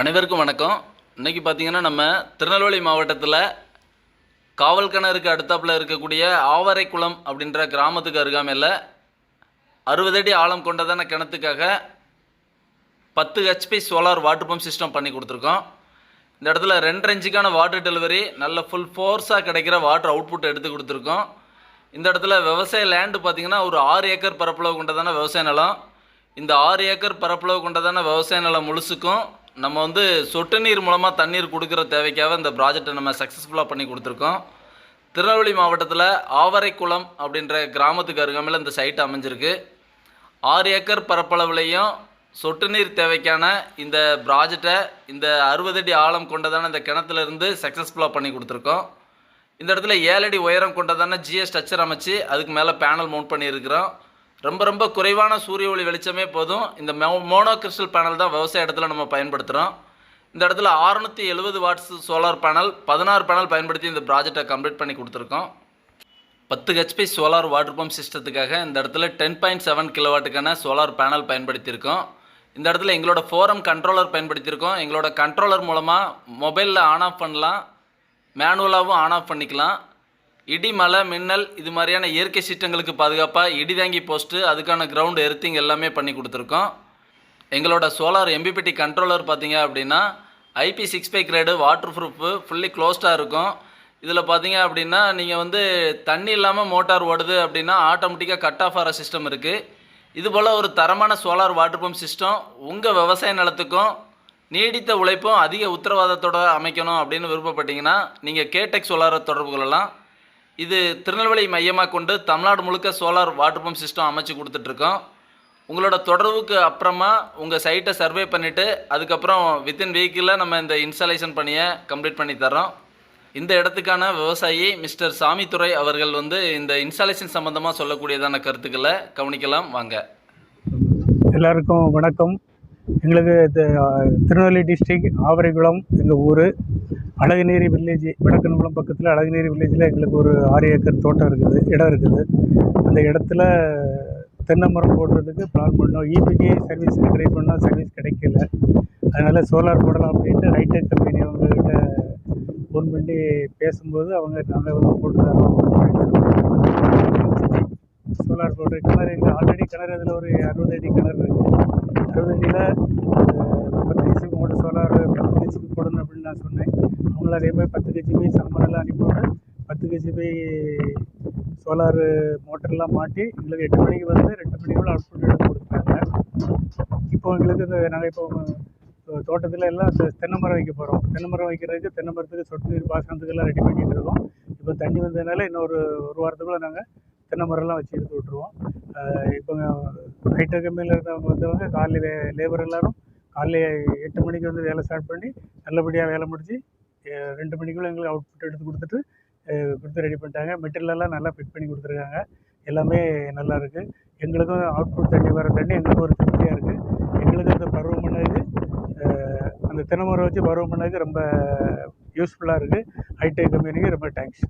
அனைவருக்கும் வணக்கம். இன்றைக்கி பார்த்தீங்கன்னா நம்ம திருநெல்வேலி மாவட்டத்தில் காவல் கிணறுக்கு அடுத்தாப்புல இருக்கக்கூடிய ஆவரைக்குளம் அப்படின்ற கிராமத்துக்கு அருகாமையில் அறுபது அடி ஆழம் கொண்டதான கிணத்துக்காக பத்து HP solar water pump system பண்ணி கொடுத்துருக்கோம். இந்த இடத்துல ரெண்டரை இன்ச்சுக்கான வாட்டர் டெலிவரி நல்ல ஃபுல் ஃபோர்ஸாக கிடைக்கிற வாட்டர் அவுட்புட் எடுத்து கொடுத்துருக்கோம். இந்த இடத்துல விவசாய லேண்டு பார்த்தீங்கன்னா ஒரு ஆறு ஏக்கர் பரப்பளவு கொண்டதான விவசாய நிலம். இந்த ஆறு ஏக்கர் பரப்பளவு கொண்டதான விவசாய நிலம் முழுசுக்கும் நம்ம வந்து சொட்டு நீர் மூலமாக தண்ணீர் கொடுக்குற தேவைக்காக இந்த ப்ராஜெக்டை நம்ம சக்ஸஸ்ஃபுல்லாக பண்ணி கொடுத்துருக்கோம். திருநெல்வேலி மாவட்டத்தில் ஆவரைக்குளம் அப்படின்ற கிராமத்துக்கு அருகாமையில் இந்த சைட் அமைஞ்சிருக்கு. ஆறு ஏக்கர் பரப்பளவுலையும் சொட்டு நீர் தேவைக்கான இந்த ப்ராஜெக்டை இந்த அறுபது அடி ஆழம் கொண்டதான இந்த கிணத்துல இருந்து சக்ஸஸ்ஃபுல்லாக பண்ணி கொடுத்துருக்கோம். இந்த இடத்துல ஏழு அடி உயரம் கொண்டதான ஜிஎஸ் ஸ்ட்ரக்சர் அமைச்சு அதுக்கு மேலே பேனல் மவுண்ட் பண்ணியிருக்கிறோம். ரொம்ப ரொம்ப குறைவான சூரிய ஒளி வெளிச்சமே போதும். இந்த மோ மோனோ கிறிஸ்டல் பேனல் தான் விவசாய இடத்துல நம்ம பயன்படுத்துகிறோம் இந்த இடத்துல 670 எழுபது வாட்ஸ் சோலார் பேனல் பதினாறு பேனல் பயன்படுத்தி இந்த ப்ராஜெக்டை கம்ப்ளீட் பண்ணி கொடுத்துருக்கோம். பத்து ஹெச்பி சோலார் வாட்டர் பம்ப் சிஸ்டத்துக்காக இந்த இடத்துல டென் பாயிண்ட் செவன் கிலோவாட்டுக்கான சோலார் பேனல் பயன்படுத்தியிருக்கோம். இந்த இடத்துல எங்களோட ஃபோரம் கண்ட்ரோலர் பயன்படுத்தியிருக்கோம். எங்களோட கண்ட்ரோலர் மூலமாக மொபைலில் ஆன் ஆஃப் பண்ணலாம். மேனுவலாகவும் ஆன் ஆஃப் பண்ணிக்கலாம். இடி மழை மின்னல் இது மாதிரியான இயற்கை சீற்றங்களுக்கு பாதுகாப்பாக இடி தாங்கி போஸ்ட்டு அதுக்கான கிரவுண்டு எர்த்திங் எல்லாமே பண்ணி கொடுத்துருக்கோம். எங்களோட சோலார் எம்பிபிடி கண்ட்ரோலர் பார்த்தீங்க அப்படின்னா IP six by grade water proof fully க்ளோஸ்டாக இருக்கும். இதில் பார்த்தீங்க அப்படின்னா நீங்கள் வந்து தண்ணி இல்லாமல் மோட்டார் ஓடுது அப்படின்னா ஆட்டோமேட்டிக்காக கட் ஆஃப் ஆகிற சிஸ்டம் இருக்குது இது போல் ஒரு தரமான சோலார் வாட்டர் பம்ப் சிஸ்டம் உங்கள் விவசாய நிலத்துக்கும் நீடித்த உழைப்பும் அதிக உத்தரவாதத்தோட அமைக்கணும் அப்படின்னு விருப்பப்பட்டீங்கன்னா நீங்கள் கேடெக் சோலாரை தொடர்பு கொள்ளலாம். இது திருநெல்வேலி மையமாக கொண்டு தமிழ்நாடு முழுக்க சோலார் வாட்டர் பம்ப் சிஸ்டம் அமைச்சு கொடுத்துட்ருக்கோம். உங்களோட தொடர்புக்கு அப்புறமா உங்கள் சைட்டை சர்வே பண்ணிவிட்டு அதுக்கப்புறம் வித்தின் வீக்கில் நம்ம இந்த இன்ஸ்டாலேஷன் பணியை கம்ப்ளீட் பண்ணி தரோம் இந்த இடத்துக்கான விவசாயி மிஸ்டர் சாமித்துறை அவர்கள் வந்து இந்த இன்ஸ்டாலேஷன் சம்மந்தமாக சொல்லக்கூடியதான கருத்துக்களை கவனிக்கலாம் வாங்க. எல்லாருக்கும் வணக்கம். எங்களுக்கு திருநெல்வேலி டிஸ்ட்ரிக் ஆவரைக்குளம் எங்கள் ஊர். அழகுநேரி வில்லேஜ் வடக்கன்குளம் பக்கத்தில் அழகுநேரி வில்லேஜில் எங்களுக்கு ஒரு ஆறு ஏக்கர் தோட்டம் இருக்குது இடம் இருக்குது. அந்த இடத்துல தென்னை மரம் போடுறதுக்கு பிளான் பண்ணோம். இபிகே சர்வீஸ் ட்ரை பண்ணால் சர்வீஸ் கிடைக்கல. அதனால் சோலார் போடலாம் அப்படின்ட்டு ஹைடெக் கம்பெனி அவங்கக்கிட்ட ஃபோன் பண்ணி பேசும்போது அவங்க நாங்கள் வந்து போட்டு சோலார் போட்டு கிணறு எங்கள் ஆல்ரெடி கிணறு அதில் ஒரு அறுபது அடி கிணறு இருக்குது அறுபது அடியில் பத்து ஹெச்பி மோட்டர் சோலார் பத்து ஹெச்பி போடணும் அப்படின்னு நான் சொன்னேன். அவங்கள அதே மாதிரி பத்து ஹெச்பி சம்மரெல்லாம் அனுப்பிவிட்டு பத்து ஹெச்பி சோலார் மோட்டர்லாம் மாட்டி எங்களுக்கு எட்டு மணிக்கு வந்து ரெண்டு மணிக்குள்ள அவுட்புட் எடுத்து கொடுத்தாங்க. இப்போ எங்களுக்கு இந்த நாங்கள் இப்போ தோட்டத்தில் எல்லாம் இந்த தென்னை மரம் வைக்க போகிறோம் தென்னை மரம் வைக்கிறதுக்கு தென்னை மரத்துக்கு சொட்டு நீர் பாசனத்துக்கு எல்லாம் ரெடி பண்ணிட்டு இருக்கோம். இப்போ தண்ணி வந்ததுனால இன்னொரு ஒரு வாரத்துக்குள்ளே நாங்கள் தென்னை மரம்லாம் வச்சு எடுத்து விட்ருவோம் இப்போ ஹைடெக் கம்பெனியில் இருந்தவங்க வந்தவங்க காலையில் லேபர் எல்லாரும் காலைல எட்டு மணிக்கு வந்து வேலை ஸ்டார்ட் பண்ணி நல்லபடியாக வேலை முடிச்சு ரெண்டு மணிக்குள்ளே எங்களுக்கு அவுட்புட் எடுத்து கொடுத்துட்டு கொடுத்து ரெடி பண்ணிட்டாங்க. மெட்டீரியலெல்லாம் நல்லா ஃபிட் பண்ணி கொடுத்துருக்காங்க. எல்லாமே நல்லா இருக்குது எங்களுக்கும் அவுட்புட் தண்ணி வர தண்ணி எங்களுக்கும் ஒரு திருப்தியாக இருக்குது எங்களுக்கு அந்த பருவம் பண்ணது அந்த தினமுறை வச்சு பருவம் பண்ணதுக்கு ரொம்ப யூஸ்ஃபுல்லாக இருக்குது ஹைடெக் கம்பெனிக்கு ரொம்ப தேங்க்ஸ்